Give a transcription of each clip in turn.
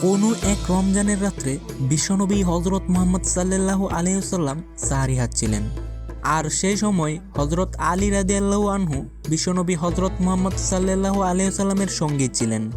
কোনো এক রমজানের রাত্রে বিশ্বনবী হজরত মোহাম্মদ সাল্লাল্লাহু আলহিসাল্লাম সাহারি হাঁটছিলেন। আর সেই সময় হজরত আলী রাদি আল্লাহু আনহু বিশ্বনবী হজরত মোহাম্মদ সাল্লাল্লাহু আলহিসাল্লামের সঙ্গী ছিলেন।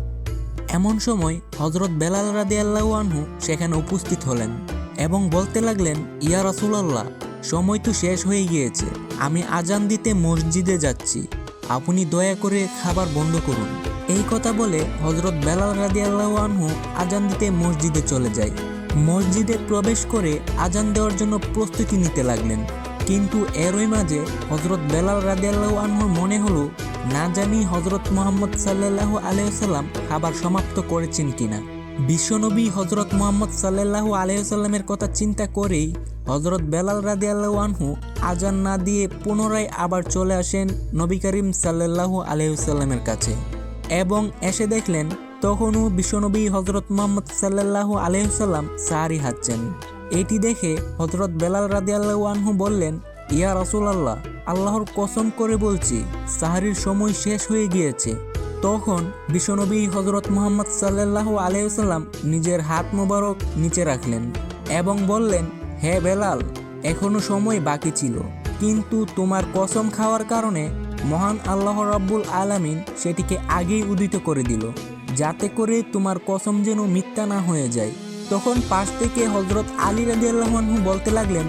এমন সময় হজরত বেলাল রাদি আল্লাহু আনহু সেখানে উপস্থিত হলেন এবং বলতে লাগলেন, ইয়া রাসুলাল্লাহ, সময় তো শেষ হয়ে গিয়েছে। আমি আজান দিতে মসজিদে যাচ্ছি। আপনি দয়া করে খাবার বন্ধ করুন। এই কথা বলে হজরত বেলাল রাদি আল্লাহু আনহু আজান দিতে মসজিদে চলে যায়। মসজিদে প্রবেশ করে আজান দেওয়ার জন্য প্রস্তুতি নিতে লাগলেন। কিন্তু এরই মাঝে হজরত বেলাল রাদি আল্লাহু আনহুর মনে হলো, না জানি হজরত মোহাম্মদ সাল্লাল্লাহু আলাইসাল্লাম খাবার সমাপ্ত করেছেন কিনা। বিশ্বনবী হজরত মোহাম্মদ সাল্লাল্লাহু আলাইসাল্লামের কথা চিন্তা করেই হজরত বেলাল রাদি আনহু আজান না দিয়ে পুনরায় আবার চলে আসেন নবী করিম সাল্লাল্লাহু আলাইসাল্লামের কাছে। এবং এসে দেখলেন তখনও বিশ্বনবী হজরত মোহাম্মদ সাল্লাল্লাহু আলাইসাল্লাম সাহারি হাঁটছেন। এটি দেখে হজরত বেলাল রাদি আল্লাহু আনহু বললেন, ইয়া রাসুল আল্লাহ আল্লাহর কসম করে বলছি, সাহারির সময় শেষ হয়ে গিয়েছে। তখন বিশ্বনবী হজরত মোহাম্মদ সাল্লাল্লাহু আলাইসাল্লাম নিজের হাত মোবারক নিচে রাখলেন এবং বললেন, হে বেলাল, এখনও সময় বাকি ছিল, কিন্তু তোমার কসম খাওয়ার কারণে মহান আল্লাহ রাব্বুল আলামিন সেটিকে আগেই উদিত করে দিল, যাতে করে তোমার কসম যেন মিথ্যা না হয়ে যায়। তখন পাশ থেকে হজরত আলী রাজি আনহু বলতে লাগলেন,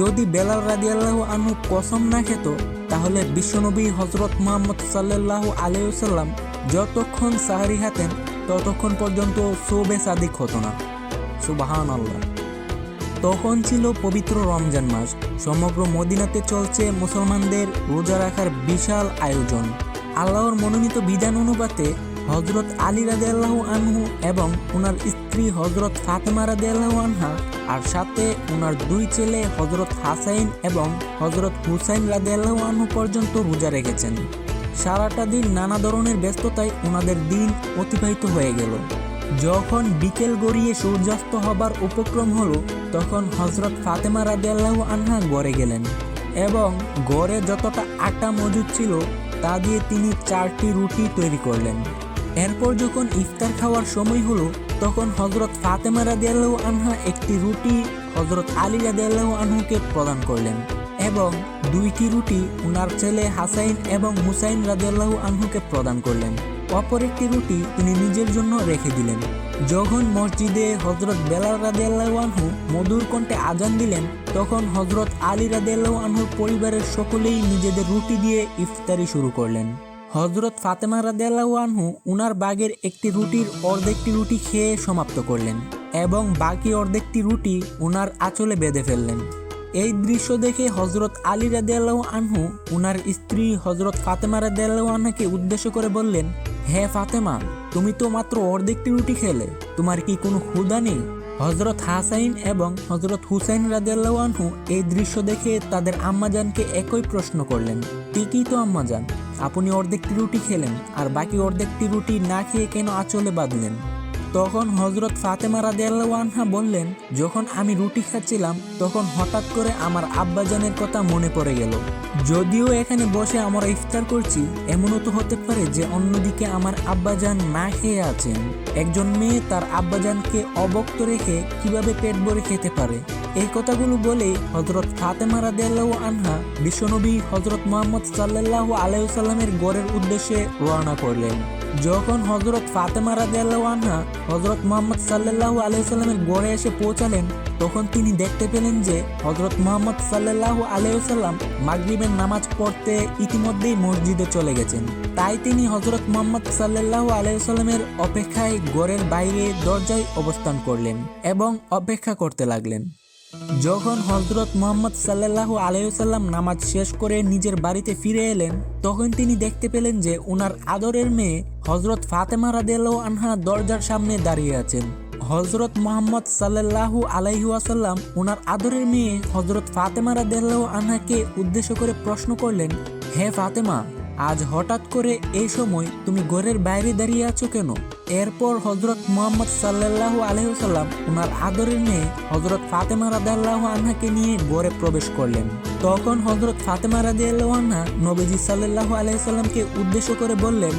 যদি বেলাল রাজি আল্লাহ আনহু কসম না খেত, তাহলে বিশ্বনবী হজরত মোহাম্মদ সাল্লাহ আলিয়াল্লাম যতক্ষণ সাহারি হাতেন, ততক্ষণ পর্যন্ত সোবে সাদিক হতো না। সুবাহান আল্লাহ তখন ছিল পবিত্র রমজান মাস। সমগ্র মদিনাতে চলছে মুসলমানদের রোজা রাখার বিশাল আয়োজন। আল্লাহর মনোনীত বিধান অনুপাতে হজরত আলী রাদে আল্লাহ আনহু এবং ওনার স্ত্রী হজরত ফাতেমা রাদে আল্লাহ আনহা আর সাথে ওনার দুই ছেলে হজরত হাসাইন এবং হজরত হুসাইন রাদে আল্লাহ আনহু পর্যন্ত রোজা রেখেছেন। সারাটা দিন নানা ধরনের ব্যস্ততায় ওনাদের দিন অতিবাহিত হয়ে গেল। যখন বিকেল গড়িয়ে সূর্যাস্ত হবার উপক্রম হলো, তখন হজরত ফাতেমা রাদিয়াল্লাহু আনহা গড়ে গেলেন এবং গড়ে যতটা আটা মজুদ ছিল, তা দিয়ে তিনি চারটি রুটি তৈরি করলেন। এরপর যখন ইফতার খাওয়ার সময় হলো, তখন হজরত ফাতেমা রাদিয়াল্লাহু আনহা একটি রুটি হজরত আলী রাদিয়াল্লাহু আনহুকে প্রদান করলেন এবং দুইটি রুটি উনার ছেলে হাসাইন এবং হুসাইন রাদিয়াল্লাহু আনহুকে প্রদান করলেন। অপর একটি রুটি তিনি নিজের জন্য রেখে দিলেন। যখন মসজিদে হজরত বেলাল আনহু মধুর কণ্ঠে আজান দিলেন, তখন হজরত আলী রাদিয়াল্লাহু আনহুর পরিবারের সকলেই নিজেদের রুটি দিয়ে ইফতারি শুরু করলেন। হজরত ফাতেমা রাদিয়াল্লাহু আনহু উনার বাগের একটি রুটির অর্ধেকটি রুটি খেয়ে সমাপ্ত করলেন এবং বাকি অর্ধেকটি রুটি উনার আঁচলে বেঁধে ফেললেন। এই দৃশ্য দেখে হজরত আলী রাদিয়াল্লাহু আনহু উনার স্ত্রী হজরত ফাতেমা রাদিয়াল্লাহু আনহাকে উদ্দেশ্য করে বললেন হে ফাতেমা, তুমি তো মাত্র অর্ধেকটি রুটি খেলে। তোমার কি কোনো হুদা নেই? হজরত হাসাইন এবং হজরত হুসাইন আনহু এই দৃশ্য দেখে তাদের আম্মাজানকে একই প্রশ্ন করলেন ঠিকই তো আম্মাজান আপনি অর্ধেকটি রুটি খেলেন আর বাকি অর্ধেকটি রুটি না খেয়ে কেন আঁচলে বাঁধলেন? তখন হজরত ফাতেমা রাদিয়াল্লাহু আনহা বললেন, যখন আমি রুটি খাচ্ছিলাম, তখন হঠাৎ করে আমার আব্বাজানের কথা মনে পড়ে গেল। যদিও এখানে বসে আমরা ইফতার করছি, এমনও তো হতে পারে যে অন্যদিকে আমার আব্বাজান না খেয়ে আছেন। একজন মেয়ে তার আব্বাজানকে অবক্ত রেখে কীভাবে পেট ভরে খেতে পারে? এই কথাগুলো বলে হজরত ফাতেমা রাদিয়াল্লাহু আনহা বিশ্বনবী হজরত মোহাম্মদ সাল্লাল্লাহু আলাইসাল্লামের গড়ের উদ্দেশ্যে রওনা করলেন। যখন হজরত ফাতেমা রাদিয়াল্লাহু আনহা হজরত মোহাম্মদ সাল্লাল্লাহু আলাইসাল্লামের গড়ে এসে পৌঁছালেন তখন তিনি দেখতে পেলেন যে হজরত মোহাম্মদ সাল্লাল্লাহু আলাইসাল্লাম মাগরিবের নামাজ পড়তে ইতিমধ্যেই মসজিদে চলে গেছেন। তাই তিনি হজরত মোহাম্মদ সাল্লাল্লাহু আলাইসাল্লামের অপেক্ষায় গড়ের বাইরে দরজায় অবস্থান করলেন এবং অপেক্ষা করতে লাগলেন। যখন হজরত মোহাম্মদ সাল্লাল্লাহু আলাইসাল্লাম নামাজ শেষ করে নিজের বাড়িতে ফিরে এলেন, তখন তিনি দেখতে পেলেন যে ওনার আদরের মেয়ে হজরত ফাতেমা রাদিয়াল্লাহু আনহা দরজার সামনে দাঁড়িয়ে আছেন। হজরত মোহাম্মদ সাল্লাল্লাহু আলাইহু আসাল্লাম ওনার আদরের মেয়ে হজরত ফাতেমা রাদিয়াল্লাহু আনহাকে উদ্দেশ্য করে প্রশ্ন করলেন, হে ফাতেমা, আজ হঠাৎ করে এই সময় তুমি ঘরের বাইরে দাঁড়িয়ে আছো কেন? এরপর হজরত মোহাম্মদ সাল্লাল্লাহু আলহিসাল্লাম ওনার আদরের মেয়ে হজরত ফাতেমা রাদাল্লাহ আনহাকে নিয়ে ঘরে প্রবেশ করলেন। তখন হজরত ফাতেমা রাদিয়াল্লাহু আনহা নবীজি সাল্লাল্লাহু আলাইসাল্লামকে উদ্দেশ্য করে বললেন,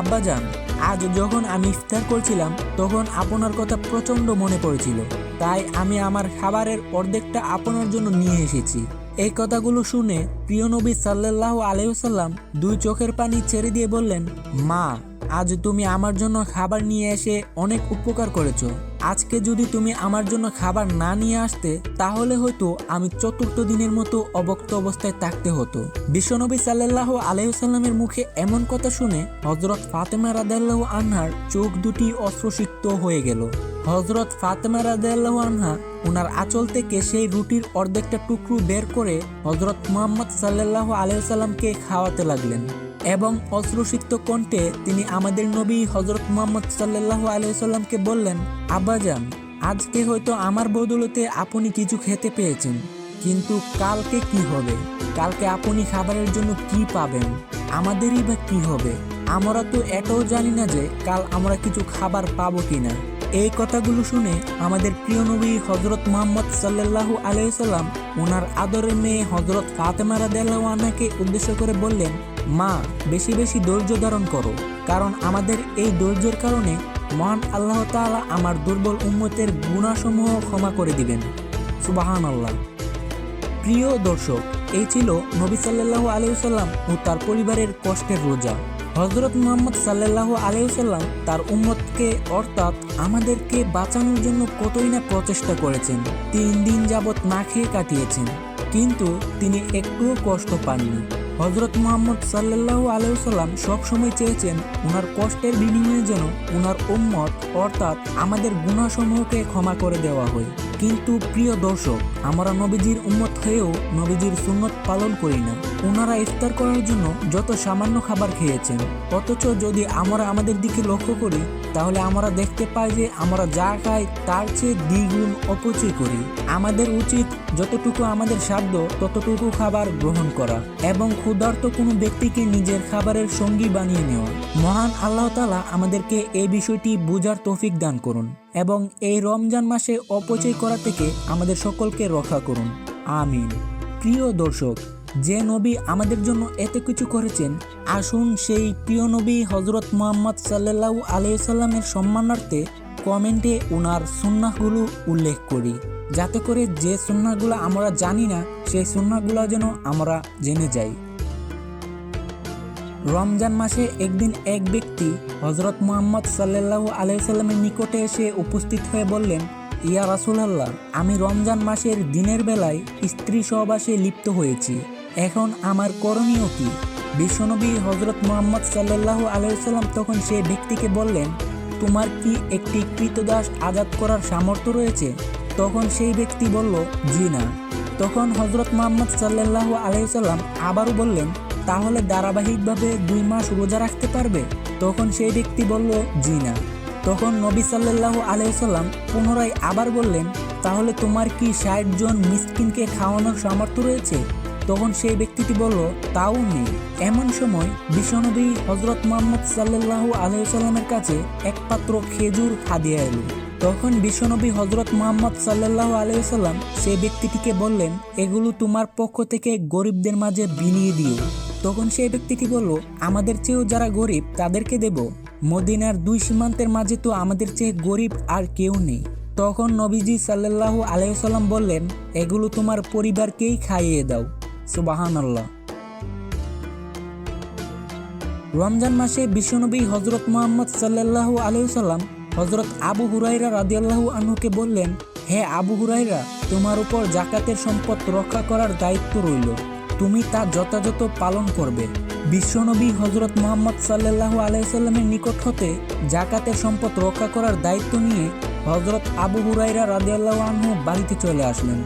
আব্বাজান আজ যখন আমি ইফতার করছিলাম, তখন আপনার কথা প্রচণ্ড মনে পড়েছিল। তাই আমি আমার খাবারের অর্ধেকটা আপনার জন্য নিয়ে এসেছি। এই কথাগুলো শুনে প্রিয় নবী সাল্লাহ আলহ্লাম দুই চোখের পানি ছেড়ে দিয়ে বললেন, মা আজ তুমি আমার জন্য খাবার নিয়ে এসে অনেক উপকার করেছ। আজকে যদি তুমি আমার জন্য খাবার না নিয়ে আসতে, তাহলে হয়তো আমি চতুর্থ দিনের মতো অবক্ত অবস্থায় থাকতে হতো। বিশ্বনবী সাল্লাহ আলহিসাল্লামের মুখে এমন কথা শুনে হজরত ফাতেমা রাদাল্লাহ আনহার চোখ দুটি অস্ত্রসিক্ত হয়ে গেল। হজরত ফাতেমা রাদাল্লাহ আনহা ওনার আঁচল থেকে সেই রুটির অর্ধেকটা টুকরো বের করে হজরত মোহাম্মদ সাল্লাহ আলহিসাল্লামকে খাওয়াতে লাগলেন। এবং অশ্রুসিক্ত কণ্ঠে তিনি আমাদের নবী হজরত মোহাম্মদ সাল্লাহ আলাইসাল্লামকে বললেন আব্বাজান আজকে হয়তো আমার বদলতে আপনি কিছু খেতে পেয়েছেন, কিন্তু কালকে কি হবে? কালকে আপনি খাবারের জন্য কি পাবেন? আমাদেরই বা কি হবে? আমরা তো এটাও জানি না যে কাল আমরা কিছু খাবার পাবো কিনা। এই কথাগুলো শুনে আমাদের প্রিয় নবী হজরত মোহাম্মদ সাল্লাল্লাহু আলাইসাল্লাম ওনার আদরের মেয়ে হজরত ফাতেমা আনহাকে উদ্দেশ্য করে বললেন, মা, বেশি বেশি ধৈর্য ধারণ করো। কারণ আমাদের এই ধৈর্যের কারণে মহান আল্লাহ তাআলা আমার দুর্বল উম্মতের গুণাসমূহ ক্ষমা করে দিবেন। সুবাহান আল্লাহ প্রিয় দর্শক, এই ছিল নবী সাল্লাল্লাহু আলাইসাল্লাম ও তার পরিবারের কষ্টের রোজা। হজরত মোহাম্মদ সাল্লাহ আলাইসাল্লাম তার উম্মতকে, অর্থাৎ আমাদেরকে বাঁচানোর জন্য কতই না প্রচেষ্টা করেছেন, তিন দিন যাবৎ না খেয়ে কাটিয়েছেন। কিন্তু তিনি একটুও কষ্ট পাননি। হজরত মোহাম্মদ সাল্লাল্লাহু আলাইসাল্লাম সবসময় চেয়েছেন ওনার কষ্টের বিনিময়ে যেন ওনার উম্মত, অর্থাৎ আমাদের গুণাসমূহকে ক্ষমা করে দেওয়া হয়। কিন্তু প্রিয় দর্শক, আমরা নবীজির উম্মত হয়েও নবীজির সুন্নত পালন করি না। ওনারা ইফতার করার জন্য যত সামান্য খাবার খেয়েছেন, অথচ যদি আমরা আমাদের দিকে লক্ষ্য করি, তাহলে আমরা দেখতে পাই যে আমরা যা খাই, তার চেয়ে দ্বিগুণ অপচয় করি। আমাদের উচিত যতটুকু আমাদের সাধ্য, ততটুকু খাবার গ্রহণ করা। এবং ক্ষুধার্ত কোনো ব্যক্তিকে নিজের খাবারের সঙ্গী বানিয়ে নেওয়া। মহান আল্লাহ তালা আমাদেরকে এই বিষয়টি বুঝার তৌফিক দান করুন এবং এই রমজান মাসে অপচয় করা থেকে আমাদের সকলকে রক্ষা করুন। আমিন। প্রিয় দর্শক, যে নবী আমাদের জন্য এত কিছু করেছেন, আসুন সেই প্রিয় নবী হজরত মোহাম্মদ সাল্লাহ আলাইসাল্লামের সম্মানার্থে কমেন্টে ওনার সুন্নাহগুলো উল্লেখ করি। যাতে করে যে সুন্নাহগুলো আমরা জানি না, সেই সুন্নাহগুলো যেন আমরা জেনে যাই। রমজান মাসে একদিন এক ব্যক্তি হজরত মোহাম্মদ সাল্লাহ আলাইসাল্লামের নিকটে এসে উপস্থিত হয়ে বললেন, ইয়া রাসুলাল্লাহ, আমি রমজান মাসের দিনের বেলায় স্ত্রী সহবাসে লিপ্ত হয়েছি। এখন আমার করণীয় কি? বিশ্বনবী হজরত মোহাম্মদ সাল্লাহ আলাইসাল্লাম তখন সে ব্যক্তিকে বললেন, তোমার কি একটি কৃতদাস আজাদ করার সামর্থ্য রয়েছে? তখন সেই ব্যক্তি বলল, জি না। তখন হজরত মোহাম্মদ সাল্লাহ আলাইসাল্লাম আবারও বললেন তাহলে ধারাবাহিকভাবে দুই মাস রোজা রাখতে পারবে? তখন সেই ব্যক্তি বলল, জি না। তখন নবী সাল্লাহ আলাইসাল্লাম পুনরায় আবার বললেন, তাহলে তোমার কি ষাট জন মিসকিনকে খাওয়ানোর সামর্থ্য রয়েছে? তখন সেই ব্যক্তিটি বলল, তাও নেই। এমন সময় বিশ্বনবী হজরত মোহাম্মদ সাল্লাহ আলাইসাল্লামের কাছে এক পাত্র খেজুর হাদিয়া এলো। তখন বিশ্বনবী হজরত মোহাম্মদ সাল্লাহ আলাইসাল্লাম সেই ব্যক্তিটিকে বললেন, এগুলো তোমার পক্ষ থেকে গরিবদের মাঝে বিনিয়ে দিও। তখন সেই ব্যক্তিটি বলল, আমাদের চেয়েও যারা গরিব, তাদেরকে দেব। মদিনার দুই সীমান্তের মাঝে তো আমাদের চেয়ে গরিব আর কেউ নেই। তখন নবীজি সাল্লাহ আলাইসাল্লাম বললেন, এগুলো তোমার পরিবারকেই খাইয়ে দাও। সুবাহান আল্লাহ রমজান মাসে বিশ্বনবী হজরত মোহাম্মদ সাল্লাহ আলাইসাল্লাম হজরত আবু হুরাইরা রাদিয়াল্লাহু আনহুকে বললেন, হে আবু হুরাইরা তোমার উপর জাকাতের সম্পদ রক্ষা করার দায়িত্ব রইল। তুমি তা যথাযথ পালন করবে। বিশ্বনবী হজরত মোহাম্মদ সাল্লাহ আলাইসাল্লামের নিকট হতে জাকাতের সম্পদ রক্ষা করার দায়িত্ব নিয়ে হজরত আবু হুরাইরা রাদিয়াল্লাহ আনহু বাড়িতে চলে আসলেন।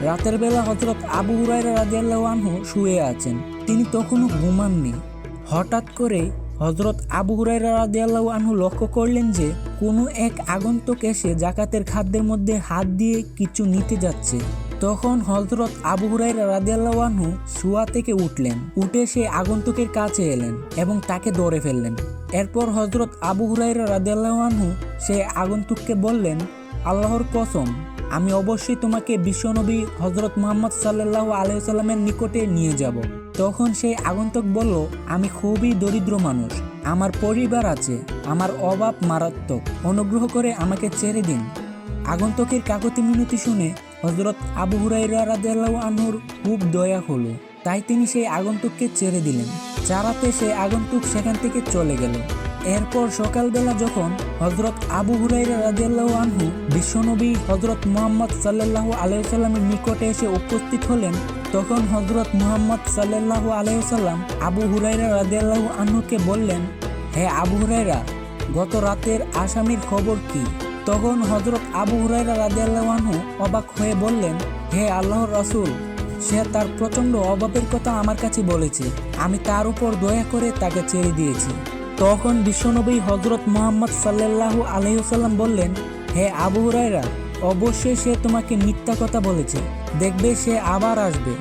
রাতের বেলা হজরত আবু হুরাইরা রাদিয়াল্লাহ আনহু শুয়ে আছেন। তিনি তখনও ঘুমাননি। হঠাৎ করে হজরত আবু হুরাইরা রাদিয়াল্লাহু আনহু লক্ষ্য করলেন যে কোনো এক আগন্তুক এসে জাকাতের খাদ্যের মধ্যে হাত দিয়ে কিছু নিতে যাচ্ছে। তখন হজরত আবু হুরাইরা রাদিয়াল্লাহু আনহু শুয়া থেকে উঠলেন। উঠে সে আগন্তুকের কাছে এলেন এবং তাকে দৌড়ে ফেললেন। এরপর হজরত আবু হুরাইরা রাদিয়াল্লাহু আনহু সে আগন্তুককে বললেন, আল্লাহর কসম, আমি অবশ্যই তোমাকে বিশ্বনবী হজরত মোহাম্মদ সাল্লাহ আলাইসাল্লামের নিকটে নিয়ে যাব। তখন সেই আগন্তুক বলল, আমি খুবই দরিদ্র মানুষ, আমার পরিবার আছে, আমার অভাব মারাত্মক, অনুগ্রহ করে আমাকে ছেড়ে দিন। আগন্তুকের কাকতি মিনতি শুনে হজরত আবু হুরাইরা রাদিয়াল্লাহু আনহুর খুব দয়া হলো। তাই তিনি সেই আগন্তুককে ছেড়ে দিলেন। চারাতে সেই আগন্তুক সেখান থেকে চলে গেল। এরপর সকালবেলা যখন হজরত আবু হুরাইরা রাদিয়াল্লাহু আনহু বিশ্বনবী হজরত মুহাম্মদ সাল্লাল্লাহু আলাইসাল্লামের নিকটে এসে উপস্থিত হলেন, তখন হজরত মুহাম্মদ সাল্লাল্লাহু আলাইসাল্লাম আবু হুরাইরা রাদিয়াল্লাহু আনহুকে বললেন, হে আবু হুরাইরা গত রাতের আসামির খবর কি? তখন হজরত আবু হুরাইরা রাদিয়াল্লাহু আনহু অবাক হয়ে বললেন, হে আল্লাহর রাসূল, সে তার প্রচণ্ড অভাবের কথা আমার কাছে বলেছে। আমি তার উপর দয়া করে তাকে ছেড়ে দিয়েছি। তখন বিশ্বনবী হজরত মোহাম্মদ সাল্লাল্লাহু আলহিসাল্লাম বললেন, হে আবু হুরাইরা অবশ্যই সে তোমাকে মিথ্যা কথা বলেছে। দেখবে সে আবার আসবে।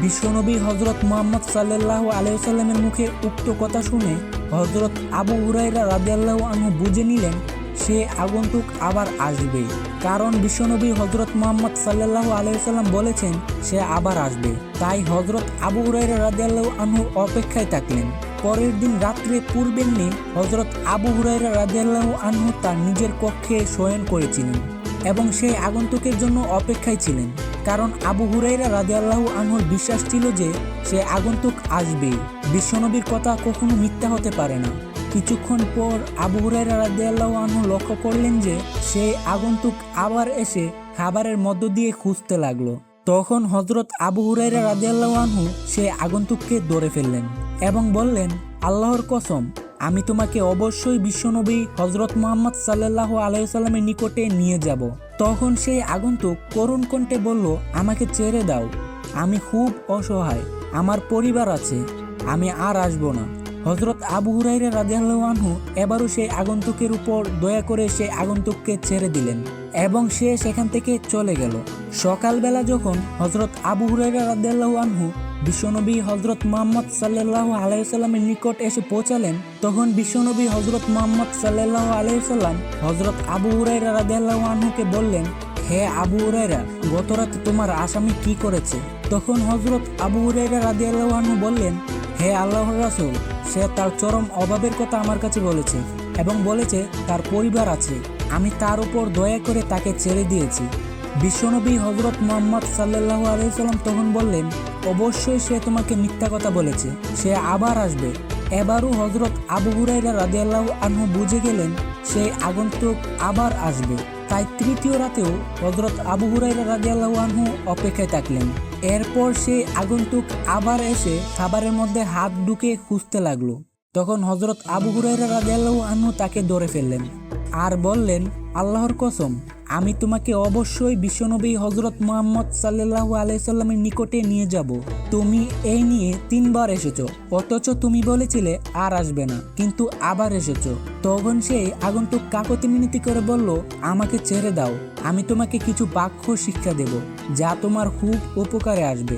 বিশ্বনবী হজরত মোহাম্মদ সাল্লাল্লাহু আলহিসাল্লামের মুখে উক্ত কথা শুনে হজরত আবু হুরাইরা রাদিয়াল্লাহু আনহু বুঝে নিলেন সে আগন্তুক আবার আসবে। কারণ বিশ্বনবী হজরত মোহাম্মদ সাল্লাল্লাহু আলাইসাল্লাম বলেছেন, সে আবার আসবে। তাই হজরত আবু হুরাইরা রাদিয়াল্লাহু আনহু অপেক্ষায় থাকলেন। পরের দিন রাত্রে পূর্বের নেই হজরত আবু হুরাইরা রাদিয়াল্লাহু আনহু তার নিজের কক্ষে শয়ন করেছিলেন এবং সেই আগন্তুকের জন্য অপেক্ষায় ছিলেন। কারণ আবু হুরাইরা রাদিয়াল্লাহু আনহুর বিশ্বাস ছিল যে, সে আগন্তুক আসবেই। বিশ্বনবীর কথা কখনো মিথ্যা হতে পারে না। কিছুক্ষণ পর আবু হুরাইরা রাদিয়াল্লাহু আনহু লক্ষ্য করলেন যে সেই আগন্তুক আবার এসে খাবারের মধ্য দিয়ে খুঁজতে লাগল। তখন হজরত আবু হুরাইরা রাদিয়াল্লাহু আনহু সেই আগন্তুককে ধরে ফেললেন এবং বললেন, আল্লাহর কসম, আমি তোমাকে অবশ্যই বিশ্বনবী হজরত মোহাম্মদ সাল্লাহ আলাইসাল্লামের নিকটে নিয়ে যাব। তখন সেই আগন্তুক করুণ কণ্ঠে বলল, আমাকে ছেড়ে দাও। আমি খুব অসহায়। আমার পরিবার আছে। আমি আর আসব না। হজরত আবু হুরাইরা রাজিয়াল্লাহু আনহু এবারও সেই আগন্তুকের উপর দয়া করে সেই আগন্তুককে ছেড়ে দিলেন এবং সে সেখান থেকে চলে গেল। সকালবেলা যখন হজরত আবু হুরাইরা রাদিয়াল্লাহু আনহু বিশ্বনবী হজরত মোহাম্মদ সাল্লাল্লাহু আলাইসাল্লামের নিকট এসে পৌঁছালেন, তখন বিশ্বনবী হজরত মোহাম্মদ সাল্লাল্লাহু আলাইসাল্লাম হজরত আবু হুরাইরা রাদিয়াল্লাহু আনহুকে বললেন, হে আবু হুরাইরা গত রাতে তোমার আসামি কি করেছে? তখন হজরত আবু হুরাইরা রাদিয়াল্লাহু আনহু বললেন হে আল্লাহর রাসূল, সে তার চরম অভাবের কথা আমার কাছে বলেছে এবং বলেছে তার পরিবার আছে। আমি তার উপর দয়া করে তাকে ছেড়ে দিয়েছি। বিশ্বনবী হজরত মোহাম্মদ সাল্লাল্লাহু আলাইহি সাল্লাম তখন বললেন, অবশ্যই সে তোমাকে মিথ্যা কথা বলেছে। সে আবার আসবে। এবারও হজরত আবু হুরাইরা রাদিয়াল্লাহু আনহু বুঝে গেলেন, সে আগন্তুক আবার আসবে। তাই তৃতীয় রাতেও হজরত আবু হুরাইরা রাদিয়াল্লাহু আনহু অপেক্ষায় থাকলেন। এরপর সে আগন্তুক আবার এসে খাবারের মধ্যে হাত ঢুকে খুঁজতে লাগল। তখন হজরত আবু হুরাইরা রাদিয়াল্লাহু আনহু তাকে ধরে ফেললেন আর বললেন, আল্লাহর কসম আমি তোমাকে অবশ্যই বিশ্বনবী হজরত মোহাম্মদ সাল্লাল্লাহু আলাইসাল্লামের নিকটে নিয়ে যাব। তুমি এই নিয়ে তিনবার এসেছ, অথচ তুমি বলেছিলে আর আসবে না, কিন্তু আবার এসেছ। তখন সে আগন্তুক কাকতি মিনতি করে বলল, আমাকে ছেড়ে দাও, আমি তোমাকে কিছু বাক্য শিক্ষা দেব, যা তোমার খুব উপকারে আসবে।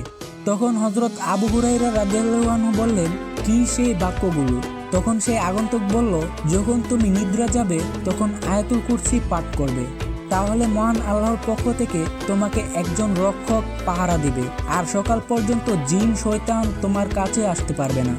তখন হজরত আবু হুরাইরা রাদিয়াল্লাহু বললেন, কি সেই বাক্যগুলো? তখন সে আগন্তুক বলল, যখন তুমি নিদ্রা যাবে, তখন আয়াতুল কুরসি পাঠ করবে। তাহলে মহান আল্লাহর পক্ষ থেকে তোমাকে একজন রক্ষক পাহারা দিবে। আর সকাল পর্যন্ত জিন, শয়তান তোমার কাছে আসতে পারবে না।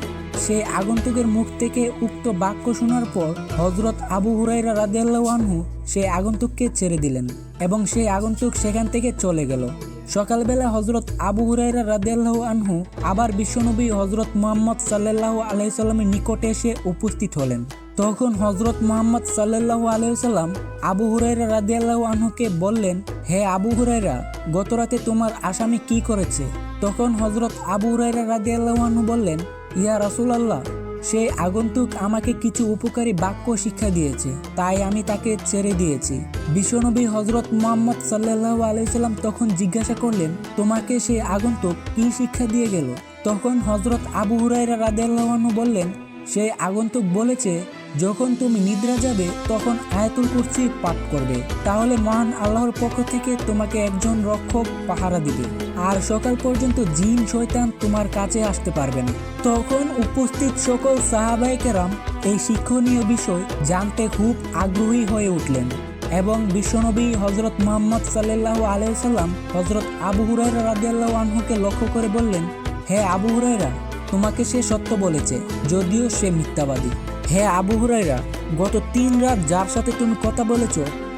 সে আগন্তুকের মুখ থেকে উক্ত বাক্য শোনার পর হজরত আবু হুরাইরা রাদিয়াল্লাহু আনহু সে আগন্তুককে ছেড়ে দিলেন এবং সেই আগন্তুক সেখান থেকে চলে গেল। সকালবেলা হজরত আবু হুরাইরা রাদিয়াল্লাহু আনহু আবার বিশ্বনবী হজরত মোহাম্মদ সাল্লাল্লাহু আলাইসাল্লামের নিকটে এসে উপস্থিত হলেন। তখন হজরত মোহাম্মদ সাল্লাল্লাহু আলাইসাল্লাম আবু হুরাইরা রাদিয়াল্লাহু আনহুকে বললেন, হে আবু হুরাইরা গতরাতে তোমার আসামি কি করেছে? তখন হজরত আবু হুরাইরা রাদিয়াল্লাহু আনহু বললেন, ইয়া রাসূলুল্লাহ, সে আগন্তুক আমাকে কিছু উপকারী বাক্য শিক্ষা দিয়েছে, তাই আমি তাকে ছেড়ে দিয়েছি। বিশ্বনবী হজরত মোহাম্মদ সাল্লাহ আলাইসাল্লাম তখন জিজ্ঞাসা করলেন, তোমাকে সে আগন্তুক কি শিক্ষা দিয়ে গেল? তখন হজরত আবু হুরাইরা রাদেল্লাহনু বললেন সেই আগন্তুক বলেছে যখন তুমি নিদ্রা যাবে, তখন আয়াতুল কুরসি পাঠ করবে। তাহলে মহান আল্লাহর পক্ষ থেকে তোমাকে একজন রক্ষক পাহারা দিবে। আর সকাল পর্যন্ত জিন, শয়তান তোমার কাছে আসতে পারবে না। তখন উপস্থিত সকল সাহাবাই কেরাম এই শিক্ষণীয় বিষয় জানতে খুব আগ্রহী হয়ে উঠলেন এবং বিশ্বনবী হজরত মোহাম্মদ সাল্লাহ আলাইসাল্লাম হজরত আবু হুরাইরা রাদিয়াল্লাহু আনহুকে লক্ষ্য করে বললেন, হে আবু হুরাইরা তোমাকে সে সত্য বলেছে, যদিও সে মিথ্যাবাদী। হে আবু হুরাইরা গত তিন রাত যার সাথে তুমি কথা বলেছ,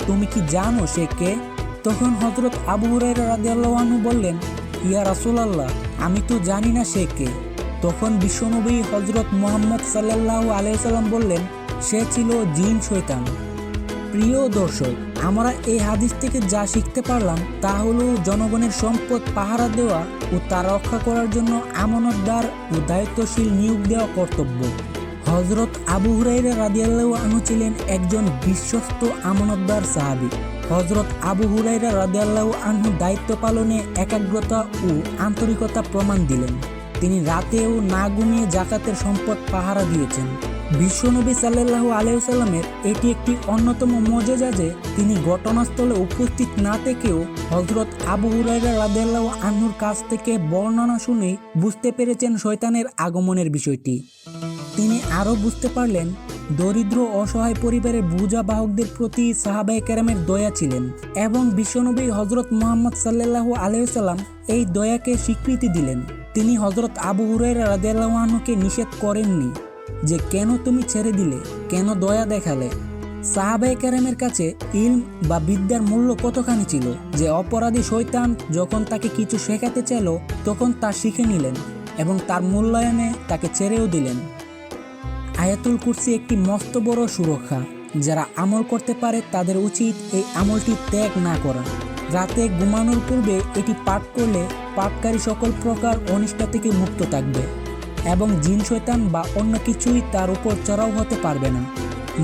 তুমি কি জানো সে কে? তখন হজরত আবু হুরাইরা রাদিয়াল্লাহু আনহু বললেন, ইয়া রাসূলুল্লাহ, আমি তো জানি না সে কে। তখন বিশ্বনবী হজরত মোহাম্মদ সাল্লাল্লাহু আলাইহি সাল্লাম বললেন, সে ছিল জিন শৈতান প্রিয় দর্শক, আমরা এই হাদিস থেকে যা শিখতে পারলাম, তা হলো জনগণের সম্পদ পাহারা দেওয়া ও তা রক্ষা করার জন্য আমানতদার ও দায়িত্বশীল নিয়োগ দেওয়া কর্তব্য। হজরত আবু হুরাইরা রাদিয়াল্লাহু আনহু ছিলেন একজন বিশ্বস্ত আমানতদার সাহাবী। হজরত আবু হুরাইরা রাদিয়াল্লাহু আনহু দায়িত্ব পালনে একাগ্রতা ও আন্তরিকতা প্রমাণ দিলেন। তিনি রাতেও না ঘুমিয়ে জাকাতের সম্পদ পাহারা দিয়েছেন। বিশ্বনবী সাল্লাল্লাহু আলাইসাল্লামের এটি একটি অন্যতম মজেজা যে তিনি ঘটনাস্থলে উপস্থিত না থেকেও হজরত আবু হুরাইরা রাদিয়াল্লাহু আনহুর কাছ থেকে বর্ণনা শুনে বুঝতে পেরেছেন শয়তানের আগমনের বিষয়টি। তিনি আরও বুঝতে পারলেন, দরিদ্র অসহায় পরিবারের বুজা বাহকদের প্রতি সাহাবাই কেরামের দয়া ছিলেন এবং বিশ্বনবী হজরত মোহাম্মদ সাল্লাল্লাহু আলাইসাল্লাম এই দয়াকে স্বীকৃতি দিলেন। তিনি হজরত আবু হুরাইরা রাদিয়াল্লাহু নিষেধ করেননি যে, কেন তুমি ছেড়ে দিলে? কেন দয়া দেখালে? সাহাবাই কেরামের কাছে ইলম বা বিদ্যার মূল্য কতখানি ছিল? যে অপরাধী শৈতান যখন তাকে কিছু শেখাতে চাইল, তখন তা শিখে নিলেন এবং তার মূল্যায়নে তাকে ছেড়েও দিলেন। আয়াতুল কুরসি একটি মস্ত বড় সুরক্ষা, যারা আমল করতে পারে তাদের উচিত এই আমলটি ত্যাগ না করা। রাতে ঘুমানোর পূর্বে এটি পাঠ করলে পাঠকারী সকল প্রকার অনিষ্টা থেকে মুক্ত থাকবে এবং জিন শৈতান বা অন্য কিছুই তার উপর চড়াও হতে পারবে না।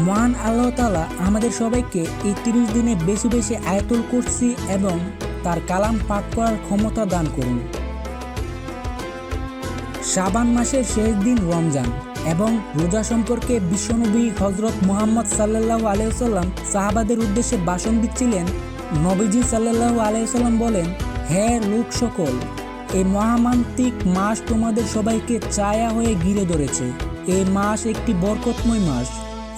মহান আল্লাহ তালা আমাদের সবাইকে এই তিরিশ দিনে বেশি বেশি আয়াতুল কুরসি এবং তার কালাম পাঠ করার ক্ষমতা দান করুন। শাবান মাসের শেষ দিন রমজান। এবং রোজা সম্পর্কে বিশ্বনবী হজরত মোহাম্মদ সাল্লাহ আলাইসাল্লাম সাহাবাদের উদ্দেশ্যে ভাষণ দিচ্ছিলেন। নবীজি সাল্লাহ আলাইসাল্লাম বলেন, হে লোক সকল, এই মহামান্তিক মাস তোমাদের সবাইকে ছায়া হয়ে ঘিরে ধরেছে। এই মাস একটি বরকতময় মাস।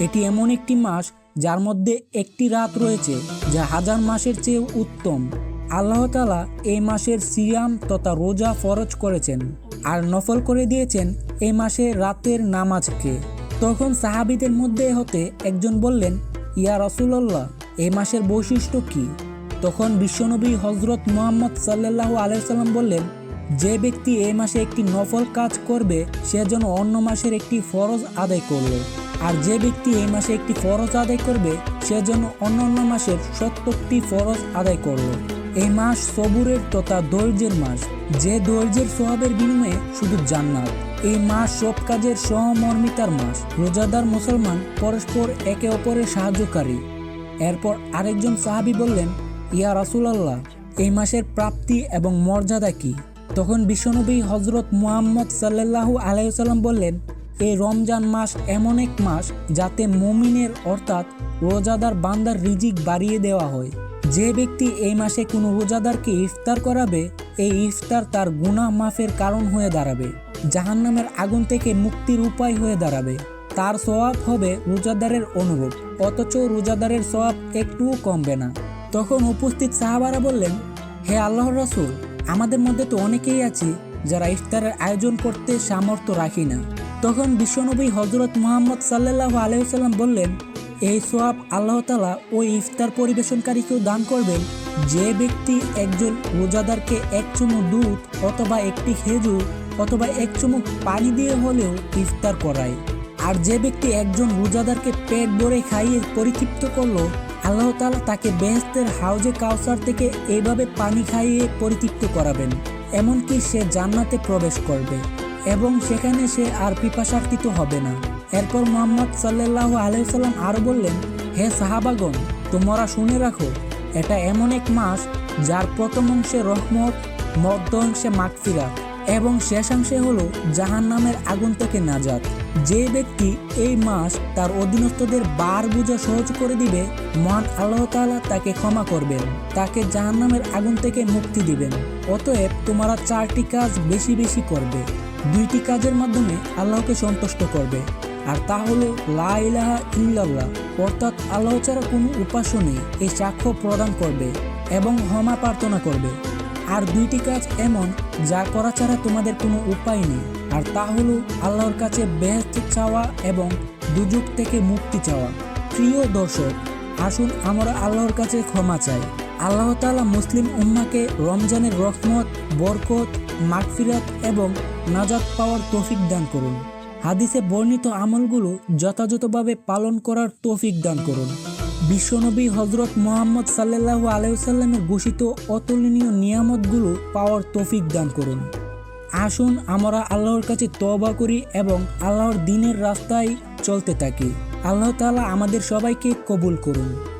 এটি এমন একটি মাস যার মধ্যে একটি রাত রয়েছে, যা হাজার মাসের চেয়ে উত্তম। আল্লাহ তালা এই মাসের সিয়াম তথা রোজা ফরজ করেছেন আর নফল করে দিয়েছেন এই মাসে রাতের নামাজকে। তখন সাহাবিদের মধ্যে হতে একজন বললেন, ইয়া রসুল্লাহ এই মাসের বৈশিষ্ট্য কি? তখন বিশ্বনবী হজরত মোহাম্মদ সাল্লাহ আলাইসাল্লাম বললেন, যে ব্যক্তি এই মাসে একটি নফল কাজ করবে, সে যেন অন্য মাসের একটি ফরজ আদায় করল। আর যে ব্যক্তি এই মাসে একটি ফরজ আদায় করবে, সে যেন অন্য অন্য মাসের সত্তরটি ফরজ আদায় করল। এই মাস সবুরের তথা ধৈর্যের মাস। যে ধৈর্যের স্বভাবের বিনিময়ে শুধু জান্নাত। এই মাস সব কাজের সহমর্মিতার মাস। রোজাদার মুসলমান পরস্পর একে অপরের সাহায্যকারী। এরপর আরেকজন সাহাবী বললেন, ইয়া রাসূলুল্লাহ, এই মাসের প্রাপ্তি এবং মর্যাদা কি? তখন বিশ্বনবী হজরত মুহাম্মদ সাল্লাল্লাহু আলাইসাল্লাম বললেন এই রমজান মাস এমন এক মাস যাতে মমিনের অর্থাৎ রোজাদার বান্দার রিজিক বাড়িয়ে দেওয়া হয়। যে ব্যক্তি এই মাসে কোনো রোজাদারকে ইফতার করাবে, এই ইফতার তার গুনাহ মাফের কারণ হয়ে দাঁড়াবে। জাহান্নামের আগুন থেকে মুক্তির উপায় হয়ে দাঁড়াবে। তার স্বভাব হবে রোজাদারের অনুরূপ অথচ রোজাদারের স্বভাব একটুও কমবে না। তখন উপস্থিত সাহাবারা বললেন, হে আল্লাহ রসুল, আমাদের মধ্যে তো অনেকেই আছি যারা ইফতারের আয়োজন করতে সামর্থ্য রাখি না। তখন বিশ্বনবী হজরত মুহাম্মদ সাল্লাহ আলাইসাল্লাম বললেন এই সোয়াব আল্লাহ তালা ওই ইফতার পরিবেশনকারীকেও দান করবেন। যে ব্যক্তি একজন রোজাদারকে এক চুমুক দুধ অথবা একটি খেজুর অথবা এক চুমুক পানি দিয়ে হলেও ইফতার করায়। আর যে ব্যক্তি একজন রোজাদারকে পেট ভরে খাইয়ে পরিতৃপ্ত করল, আল্লাহ তালা তাকে বেহেস্তের হাউজে কাউসার থেকে এইভাবে পানি খাইয়ে পরিতৃপ্ত করাবেন। এমনকি সে জান্নাতে প্রবেশ করবে এবং সেখানে সে আর পিপাসার্থিত হবে না। এরপর মোহাম্মদ সাল্লাহ আলাইসাল্লাম আরও বললেন, হে সাহাবাগন তোমরা শুনে রাখো, এটা এমন এক মাস যার প্রথম অংশে রহমত, মধ্য অংশে মাগফিরাত এবং শেষাংশে হলো জাহান নামের আগুন থেকে নাজাত। যে ব্যক্তি এই মাস তার অধীনস্থদের বার বোঝা সহজ করে দিবে, মহান আল্লাহ তাআলা তাকে ক্ষমা করবেন, তাকে জাহান নামের আগুন থেকে মুক্তি দিবেন। অতএব তোমরা চারটি কাজ বেশি বেশি করবে। দুইটি কাজের মাধ্যমে আল্লাহকে সন্তুষ্ট করবে। আর তা হলো অর্থাৎ আল্লাহ ছাড়া কোনো উপাস্য নেই এই সাক্ষ্য প্রদান করবে এবং ক্ষমা প্রার্থনা করবে। আর দুইটি কাজ এমন যা করা ছাড়া তোমাদের কোনো উপায় নেই। আর তা হলো আল্লাহর কাছে বেহেস্ত চাওয়া এবং দুযুগ থেকে মুক্তি চাওয়া। প্রিয় দর্শক, আসুন আমরা আল্লাহর কাছে ক্ষমা চাই। আল্লাহ তাআলা মুসলিম উম্মাকে রমজানের রহমত, বরকত, মাগফিরাত এবং নাজাত পাওয়ার তৌফিক দান করুন। হাদিসে বর্ণিত আমলগুলো যথাযথভাবে পালন করার তৌফিক দান করুন। বিশ্বনবী হজরত মোহাম্মদ সাল্লাল্লাহু আলাইসাল্লামের ঘোষিত অতুলনীয় নিয়ামতগুলো পাওয়ার তৌফিক দান করুন। আসুন আমরা আল্লাহর কাছে তওবা করি এবং আল্লাহর দিনের রাস্তায় চলতে থাকি। আল্লাহ তাআলা আমাদের সবাইকে কবুল করুন।